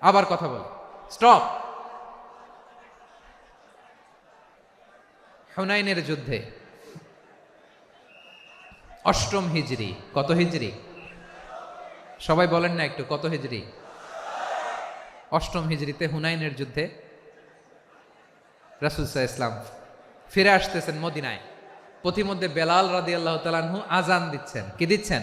আবার কথা বল। স্টপ। হুনাইনের যুদ্ধে। অষ্টম হিজরি। কত হিজরি? সবাই বলেন না একটু, কত হিজরি? অষ্টম হিজরিতে হুনাইনের যুদ্ধে রাসুলসাহ ইসলাম ফিরে আসতেছেন মদিনায়। পথিমধ্যে বেলাল রাদি আল্লাহ তালানহু আজান দিচ্ছেন। কি দিচ্ছেন?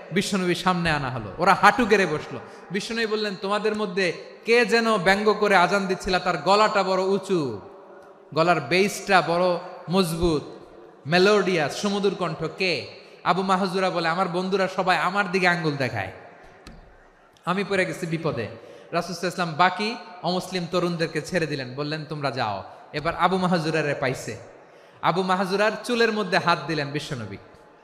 বিশ্বনবী সামনে আনা হলো। ওরা হাঁটু গেড়ে বসল। বিশ্বনবী বললেন, তোমাদের মধ্যে কে যেন ব্যঙ্গ করে আজান দিচ্ছিল, তার গলাটা বড় উঁচু। গলার বেসটা বড় মজবুত। মেলোডিয়াস সমুদ্র কণ্ঠ কে? আবু মাহজুরা বলে, আমার বন্ধুরা সবাই আমার দিকে আঙ্গুল দেখায়। আমি পড়ে গেছি বিপদে। রাসুল ইসলাম বাকি অমুসলিম তরুণদেরকে ছেড়ে দিলেন। বললেন, তোমরা যাও। এবার আবু মাহাজুরারে পাইছে। আবু মাহাজুরার চুলের মধ্যে হাত দিলেন বিশ্বনবী।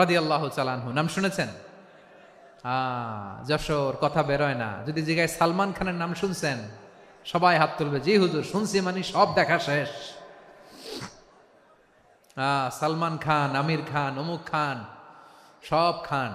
রাদিয়াল্লাহু চালানহু নাম শুনেছেন? যশোর, কথা বেরোয় না। যদি জিগায় সালমান খানের নাম শুনছেন, সবাই হাত তুলবে। জি হুজুর, শুনছি মানে সব দেখা শেষ। সালমান খান, আমির খান, অমুক খান, সব খান।